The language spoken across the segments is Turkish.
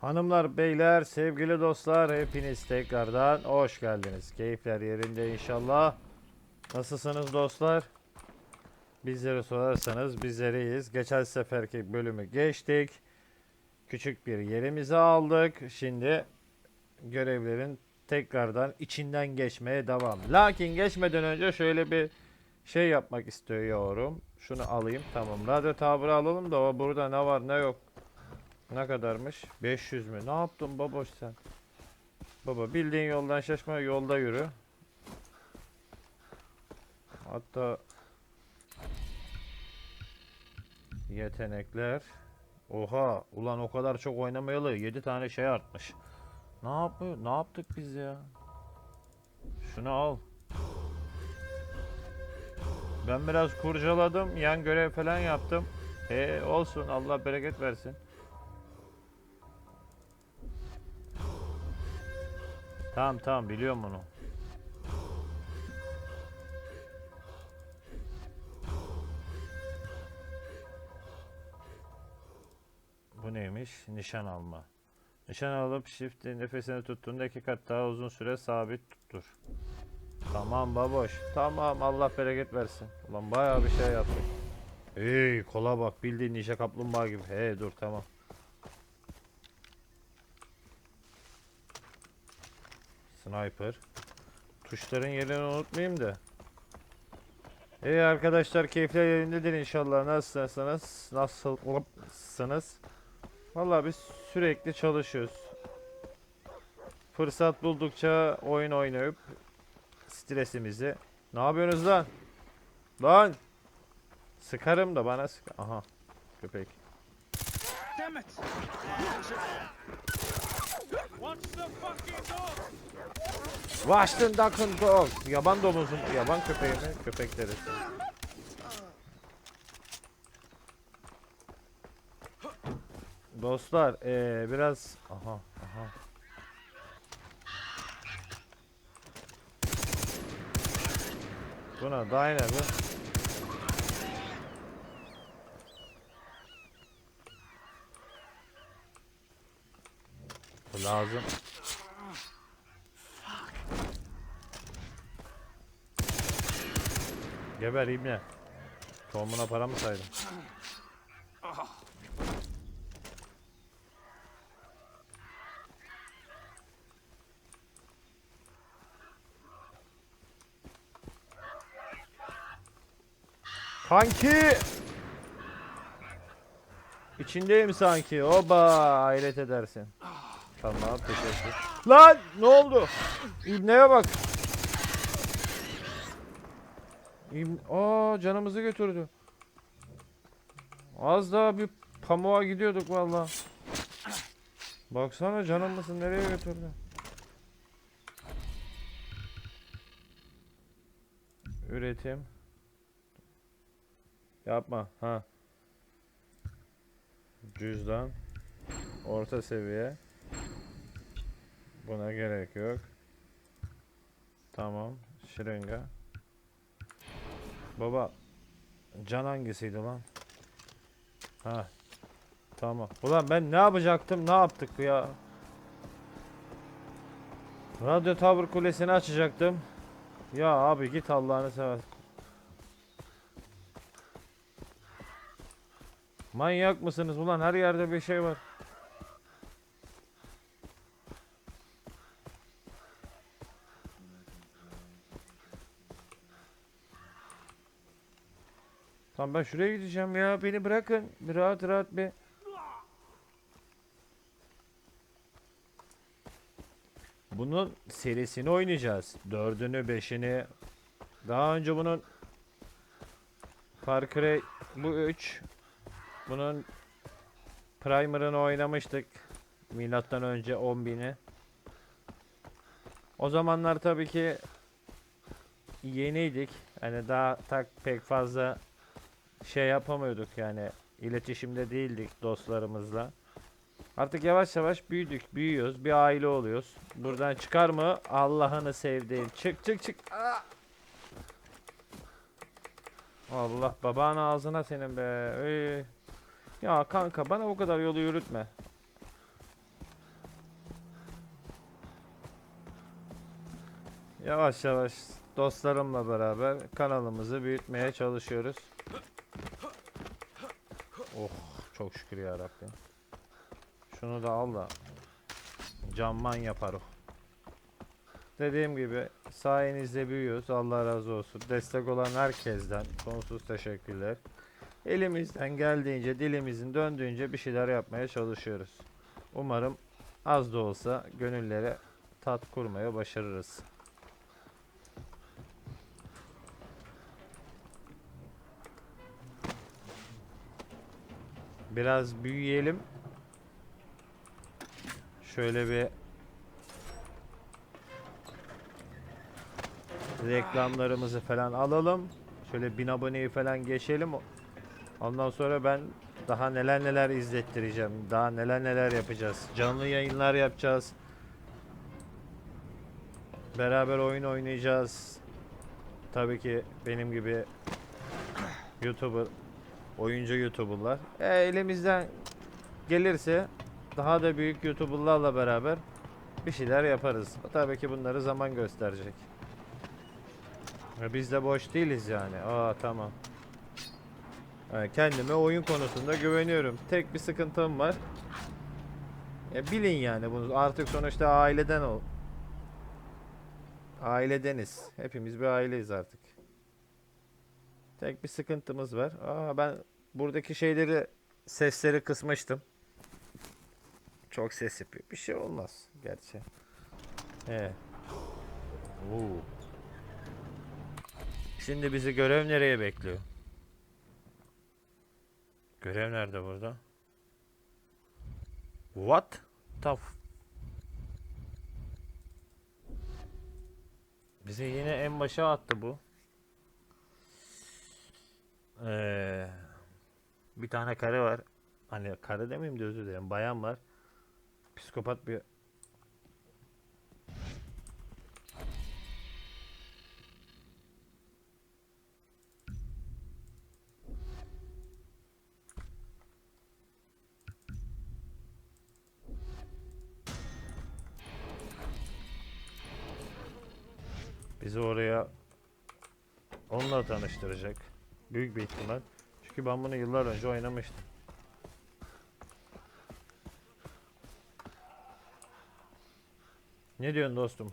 Hanımlar, beyler, sevgili dostlar hepiniz tekrardan hoş geldiniz. Keyifler yerinde inşallah. Nasılsınız dostlar? Bizleri sorarsanız bizleriyiz. Geçen seferki bölümü geçtik. Küçük bir yerimizi aldık. Şimdi görevlerin tekrardan içinden geçmeye devam. Lakin geçmeden önce şöyle bir şey yapmak istiyorum. Şunu alayım. Tamam. Radyo tabiri alalım da o burada ne var ne yok. Ne kadarmış? 500 mü? Ne yaptın baboş sen? Baba bildiğin yoldan şaşma yolda yürü. Hatta yetenekler. Oha ulan o kadar çok oynamayalı 7 tane şey artmış. Ne yapıyor? Ne yaptık biz ya? Şunu al. Ben biraz kurcaladım. Yan görev falan yaptım. E olsun Allah bereket versin. Tamam tamam biliyorum onu. Bu neymiş? Nişan alma. Nişan alıp shift nefesini tuttuğunda iki kat daha uzun süre sabit tuttur. Tamam baboş. Tamam Allah bereket versin. Ulan bayağı bir şey yaptık. Hey kola bak bildiğin ninja kaplumbağa gibi. He dur tamam. Sniper. Tuşların yerini unutmayayım da. İyi arkadaşlar keyifler yerindedir inşallah. Nasılsınız? Nasılsınız? Vallahi biz sürekli çalışıyoruz. Fırsat buldukça oyun oynayıp stresimizi. Ne yapıyorsunuz lan? Lan! Sıkarım da bana sık. Aha. Köpek. Damn it! Watch the fucking dog! Washington Duck'ın dog. Yaban domuzun, yaban köpeği mi? Köpek. Dostlar, eee biraz... Aha, aha. Buna daha ne bu? Bu lazım. Geber ibne. Tohumuna para mı saydın? Kanki! İçindeyim sanki. Oba hayret edersin. Tamam teşekkür. Lan ne oldu? İbneye bak. İbn Aa canımızı götürdü. Az daha bir pamuğa gidiyorduk valla. Baksana canımızı nereye götürdü. Üretim. Yapma. Ha. Cüzdan. Orta seviye. Buna gerek yok. Tamam. Şırınga. Baba. Can hangisiydi lan? Ha. Tamam. Ulan ben ne yapacaktım? Ne yaptık ya? Radyo Tower kulesini açacaktım. Ya abi git Allah'ını seversen. Manyak mısınız ulan her yerde bir şey var. Tamam ben şuraya gideceğim ya beni bırakın bir rahat rahat bir. Bunun serisini oynayacağız. Dördünü, beşini. Daha önce bunun Far bu üç. Bunun Primer'ını oynamıştık. Milattan önce 10.000'i. O zamanlar tabii ki yeniydik. Hani daha tak pek fazla şey yapamıyorduk yani iletişimde değildik dostlarımızla. Artık yavaş yavaş büyüdük, büyüyoruz, bir aile oluyoruz. Buradan çıkar mı? Allah'ını sevdiğim. Çık çık çık. Ah! Allah baban ağzına senin be. Ey. Ya kanka bana o kadar yolu yürütme. Yavaş yavaş dostlarımla beraber kanalımızı büyütmeye çalışıyoruz. Oh çok şükür ya Rabbim. Şunu da al da camman yapar o. Dediğim gibi sayenizde büyüyoruz. Allah razı olsun. Destek olan herkesten sonsuz teşekkürler. Elimizden geldiğince, dilimizin döndüğünce bir şeyler yapmaya çalışıyoruz. Umarım az da olsa gönüllere tat kurmaya başarırız. Biraz büyüyelim. Şöyle bir reklamlarımızı falan alalım. Şöyle bin aboneyi falan geçelim. Ondan sonra ben daha neler neler izlettireceğim. Daha neler neler yapacağız. Canlı yayınlar yapacağız. Beraber oyun oynayacağız. Tabii ki benim gibi YouTuber, oyuncu YouTuber'lar. E, elimizden gelirse daha da büyük YouTuber'larla beraber bir şeyler yaparız. Tabii ki bunları zaman gösterecek. E, Biz de boş değiliz yani. Aa tamam. Yani kendime oyun konusunda güveniyorum. Tek bir sıkıntım var. E, bilin yani bunu. Artık sonuçta aileden ol. Ailedeniz. Hepimiz bir aileyiz artık. Tek bir sıkıntımız var. Aa ben buradaki şeyleri sesleri kısmıştım. Çok ses yapıyor. Bir şey olmaz gerçi. Oo. Şimdi bizi görev nereye bekliyor? Görev nerede burada? What? Taf. Bizi yine en başa attı bu. Ee, bir tane karı var. Hani karı demeyeyim de özür dilerim. Bayan var. Psikopat bir bizi oraya onunla tanıştıracak bir ihtimal. Çünkü ben bunu yıllar önce oynamıştım. Ne diyorsun dostum?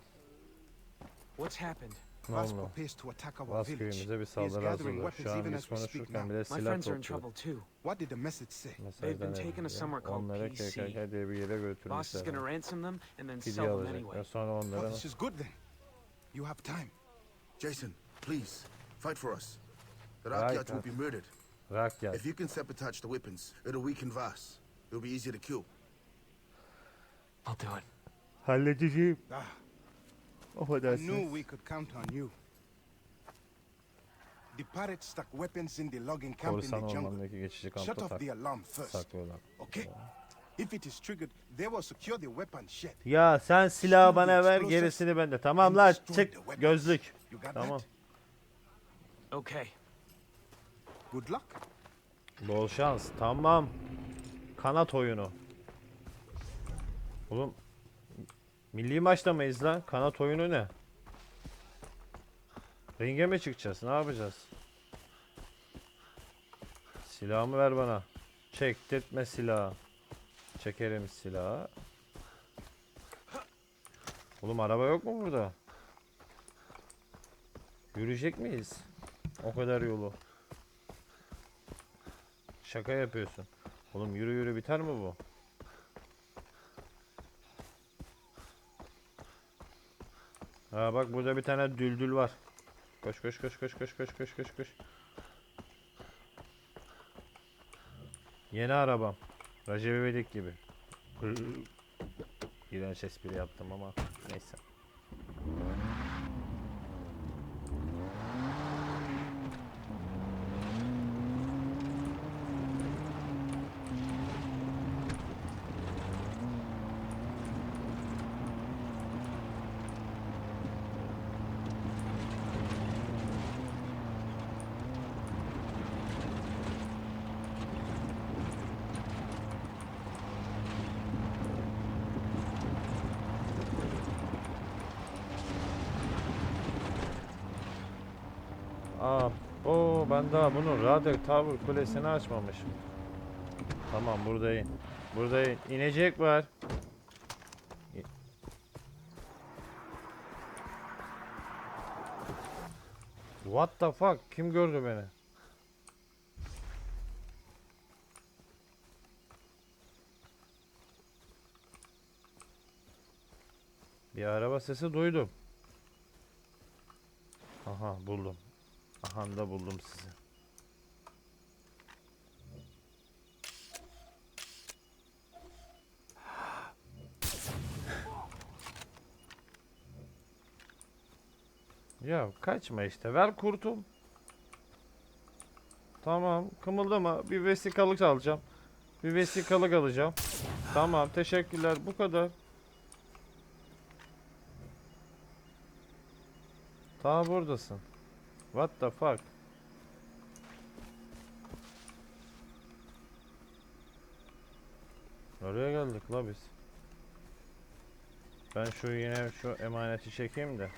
What's happened? Vasco pays to attack köyümüze bir saldırı hazırlıyor. Şu an biz konuşurken bile silah topluyor. What did the. Onları KKK diye bir yere götürmüşler. Fidye alacaklar. Sonra onlara... Well, this is Jason, please, fight for us. The Right, Rakyat will uh, be murdered. rak gel. If you can sabotage the weapons, it'll weaken Vas. It'll be easier to kill. I'll do it. Halledeceğim. Ah, I Affedersiniz. knew we could count on you. The pirates stuck weapons in the logging camp in Korsan the jungle. ormanındaki geçici Shut kampta off tak the alarm first. saklıyorlar. Okay? If it is triggered, they will secure the weapon shed. Ya sen silahı bana ver gerisini bende. Tamam lan çık gözlük. You got Tamam. that? Okay. Good luck. Bol şans. Tamam. Kanat oyunu. Oğlum milli maçta mıyız lan? Kanat oyunu ne? Ringe mi çıkacağız? Ne yapacağız? Silahımı ver bana. Çektirtme silahı. Çekerim silahı. Oğlum araba yok mu burada? Yürüyecek miyiz? O kadar yolu. Şaka yapıyorsun. Oğlum yürü yürü biter mi bu? Ha bak burada bir tane düldül var. Koş koş koş koş koş koş koş koş koş. Yeni arabam. Recep İvedik gibi. İğrenç espri yaptım ama neyse. Radyo tower kulesini açmamışım. Tamam buradayım. Buradayım. İnecek var. What the fuck? Kim gördü beni? Bir araba sesi duydum. Aha buldum. Aha da buldum sizi. Ya kaçma işte ver kurtum. Tamam kımıldama bir vesikalık alacağım. Bir vesikalık alacağım. Tamam teşekkürler bu kadar. Daha buradasın. What the fuck? Oraya geldik la biz. Ben şu yine şu emaneti çekeyim de.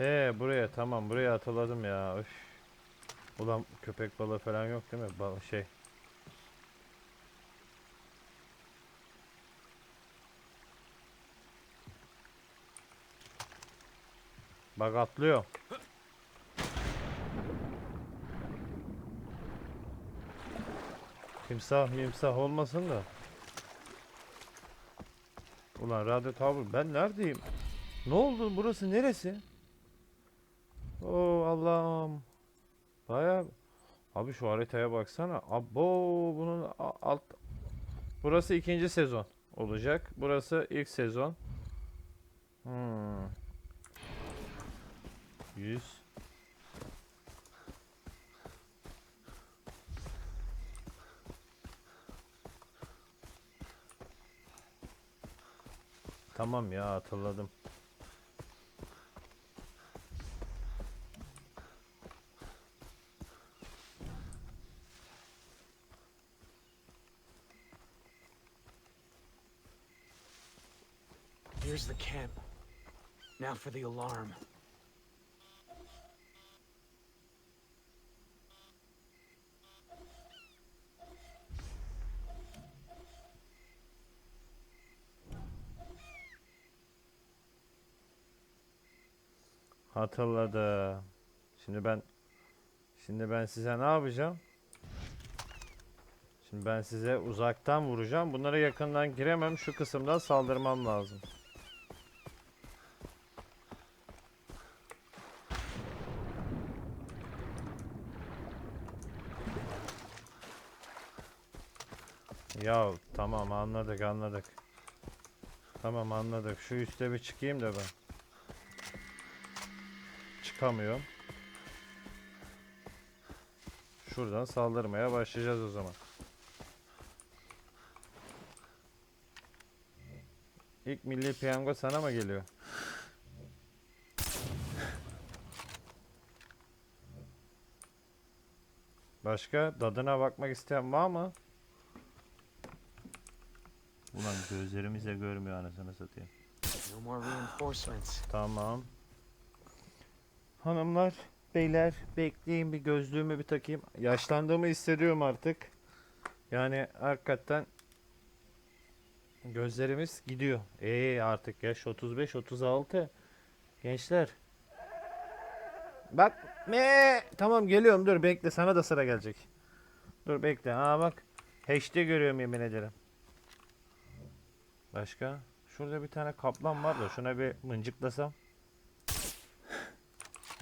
He buraya tamam buraya hatırladım ya. Üf. Ulan köpek balığı falan yok değil mi? Ba- şey. Bak atlıyor. Timsah timsah olmasın da. Ulan radyo tower ben neredeyim? Ne oldu burası neresi? Oo Allah'ım. Baya Abi şu haritaya baksana. Abo bunun alt Burası ikinci sezon olacak. Burası ilk sezon. Hmm. 100 Tamam ya hatırladım. Here's the camp. Now for the alarm. Hatırladım. Şimdi ben şimdi ben size ne yapacağım? Şimdi ben size uzaktan vuracağım. Bunlara yakından giremem. Şu kısımdan saldırmam lazım. Ya tamam anladık anladık. Tamam anladık. Şu üste bir çıkayım da ben. Çıkamıyorum. Şuradan saldırmaya başlayacağız o zaman. İlk milli piyango sana mı geliyor? Başka dadına bakmak isteyen var mı? Ulan gözlerimizle görmüyor anasını satayım. No more reinforcements. Tamam. Hanımlar, beyler bekleyin bir gözlüğümü bir takayım. Yaşlandığımı hissediyorum artık. Yani hakikaten gözlerimiz gidiyor. Ee artık yaş 35 36. Gençler. Bak me tamam geliyorum dur bekle sana da sıra gelecek. Dur bekle. Ha bak. HD görüyorum yemin ederim. Başka? Şurada bir tane kaplan var da şuna bir mıncıklasam.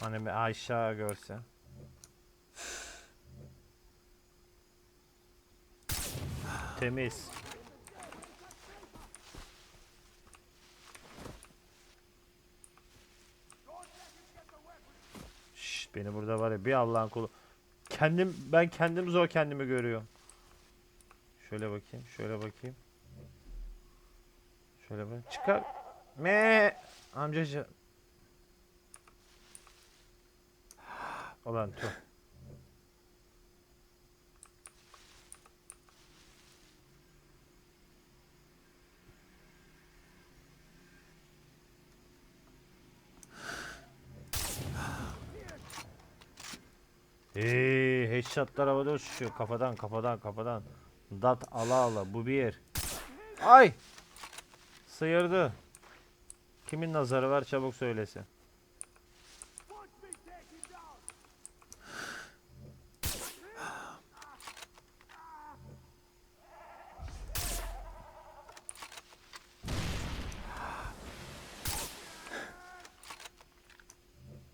Hani bir aşağı görse. Temiz. Şşt, beni burada var ya bir Allah'ın kulu. Kendim ben kendim zor kendimi görüyorum. Şöyle bakayım, şöyle bakayım. Şöyle bunu çıkar. Me amcacı. Olan çok. Hey, headshotlar havada uçuşuyor. Kafadan, kafadan, kafadan. Dat ala ala. Bu bir. Ay! Sıyırdı. Kimin nazarı var çabuk söylesin.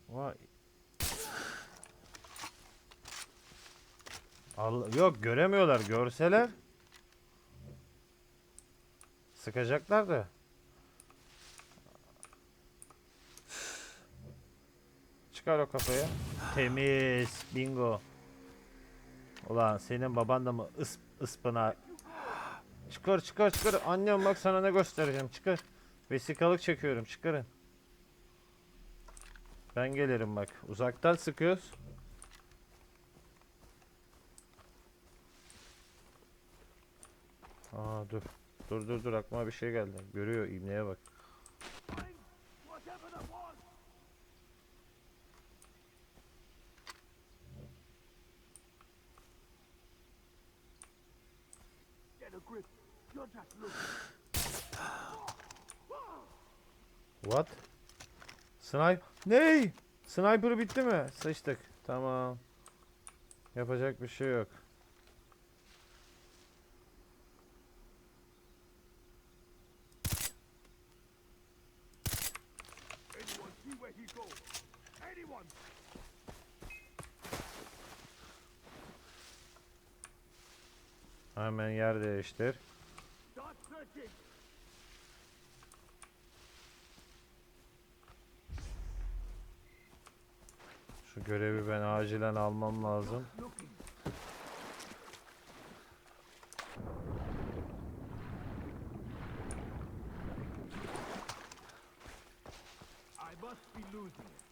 Vay. Yok göremiyorlar. Görseler sıkacaklar da. Çıkar o kafayı. Temiz. Bingo. Ulan senin baban da mı ıs, ıspına? Çıkar çıkar çıkar. Annem bak sana ne göstereceğim. Çıkar. Vesikalık çekiyorum. Çıkarın. Ben gelirim bak. Uzaktan sıkıyoruz. Aa dur. Dur dur dur aklıma bir şey geldi. Görüyor ibneye bak. What? Sniper. Ney? Sniper bitti mi? Sıçtık. Tamam. Yapacak bir şey yok. Searching. Şu görevi ben acilen almam lazım. Looking. I must be losing it.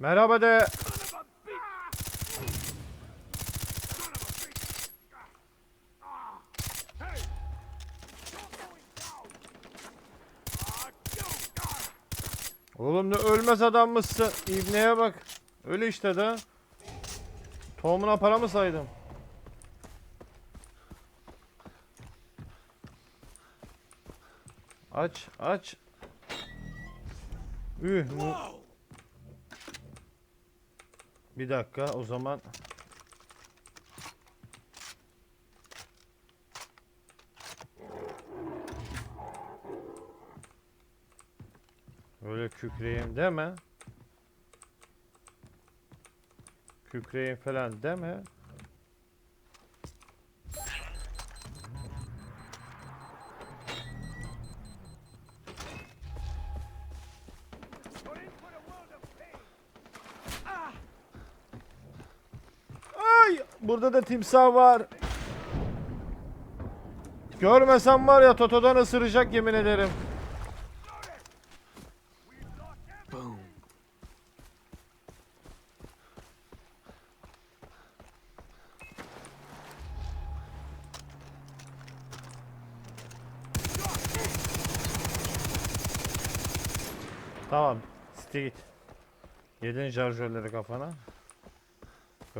Merhaba de. Oğlum ne ölmez adam mısın? İbneye bak. Öyle işte de. Tohumuna para mı saydım? Aç, aç. Üh, Bir dakika o zaman. Öyle kükreyim deme. Kükreyim falan deme. Burada da timsah var. Görmesem var ya Toto'dan ısıracak yemin ederim. Tamam. Site git. Yedin şarjörleri kafana.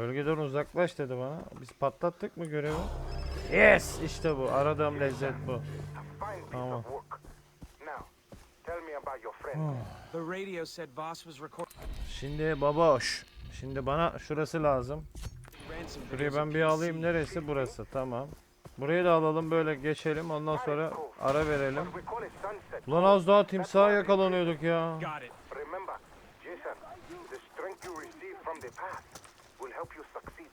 Bölgeden uzaklaş dedi bana. Biz patlattık mı görevi? Yes! işte bu. Aradığım lezzet bu. Tamam. Şimdi baboş. Şimdi bana şurası lazım. videos ben bir alayım. Neresi? Burası. Tamam. Burayı da alalım böyle geçelim. Ondan sonra ara verelim. Ulan az daha timsaha yakalanıyorduk ya. Help you succeed.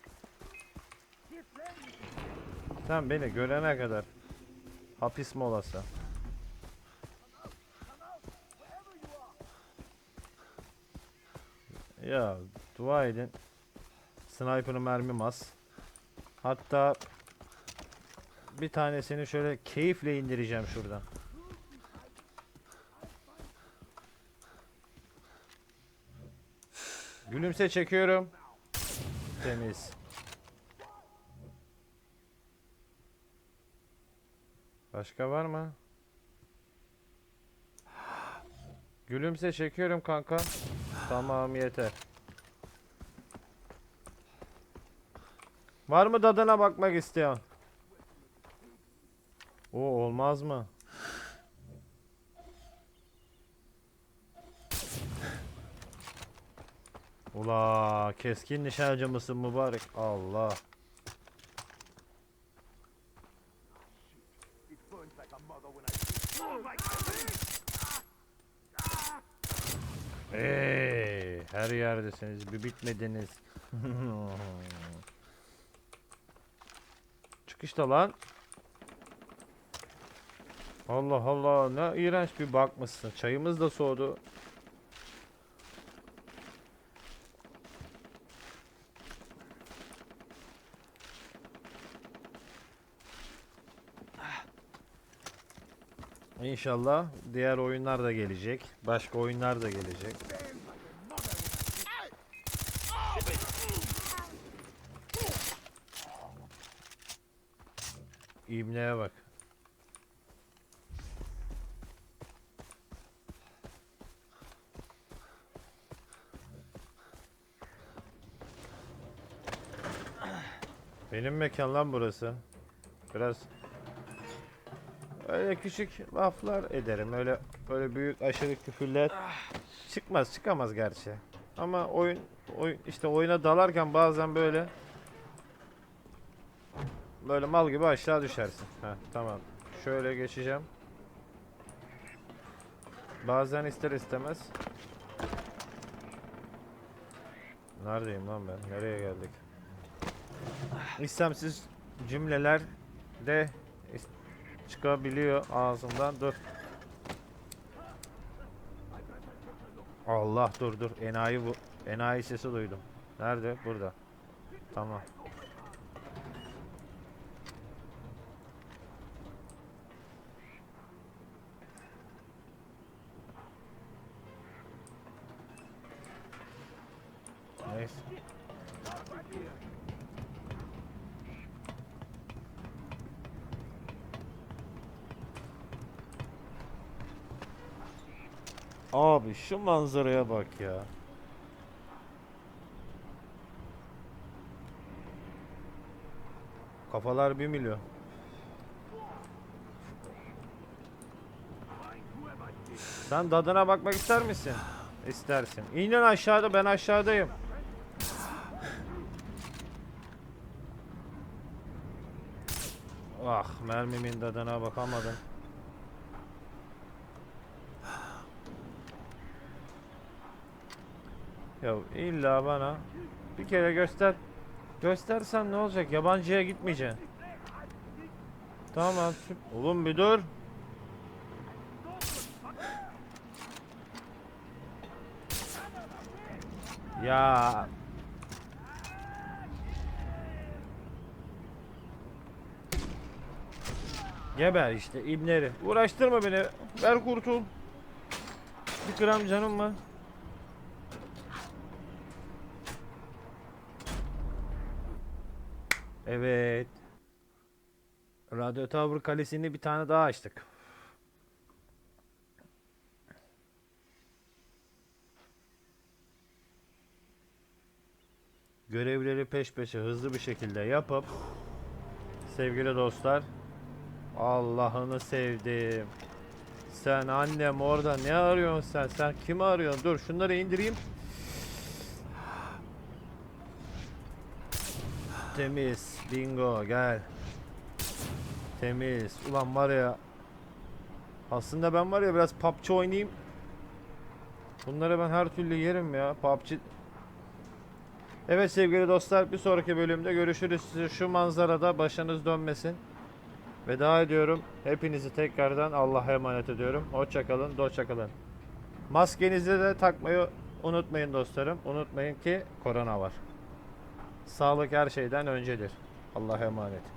Sen beni görene kadar. Hapis molası. Ya dua edin. Sniper'ın mermim az. Hatta bir tanesini şöyle keyifle indireceğim şuradan. Gülümse çekiyorum. Temiz. Başka var mı? Gülümse çekiyorum kanka. Tamam yeter. Var mı dadına bakmak isteyen? O olmaz mı? Ula keskin nişancı mısın mübarek? Allah. Hey, her yerdesiniz. Bir bitmediniz. Çıkışta lan. Allah Allah ne iğrenç bir bakmışsın. Çayımız da soğudu. İnşallah diğer oyunlar da gelecek. Başka oyunlar da gelecek. İbneye bak. Benim mekan lan burası. Biraz öyle küçük laflar ederim. Öyle öyle büyük aşırı küfürler çıkmaz, çıkamaz gerçi. Ama oyun oyun işte oyuna dalarken bazen böyle böyle mal gibi aşağı düşersin. Heh, tamam. Şöyle geçeceğim. Bazen ister istemez. Neredeyim lan ben? Nereye geldik? İstemsiz cümleler de çıkabiliyor ağzımdan. Dur. Allah dur dur. Enayi bu. Enayi sesi duydum. Nerede? Burada. Tamam. Neyse. Abi şu manzaraya bak ya. Kafalar bir milyon. Sen dadına bakmak ister misin? İstersin. İnin aşağıda ben aşağıdayım. Ah mermimin dadına bakamadım. Ya illa bana bir kere göster. Göstersen ne olacak? Yabancıya gitmeyeceksin. Tamam. Oğlum bir dur. Ya. Geber işte ibneri. Uğraştırma beni. Ver kurtul. Bir gram canım var. Evet. Radyo Tower Kalesi'ni bir tane daha açtık. Görevleri peş peşe hızlı bir şekilde yapıp sevgili dostlar Allah'ını sevdim. Sen annem orada ne arıyorsun sen? Sen kimi arıyorsun? Dur şunları indireyim. Temiz. Bingo gel. Temiz. Ulan var ya. Aslında ben var ya biraz PUBG oynayayım. Bunları ben her türlü yerim ya. PUBG. Evet sevgili dostlar bir sonraki bölümde görüşürüz. Size şu manzarada başınız dönmesin. Veda ediyorum. Hepinizi tekrardan Allah'a emanet ediyorum. Hoşçakalın, doçakalın. Maskenizi de takmayı unutmayın dostlarım. Unutmayın ki korona var. Sağlık her şeyden öncedir. Allah'a emanet.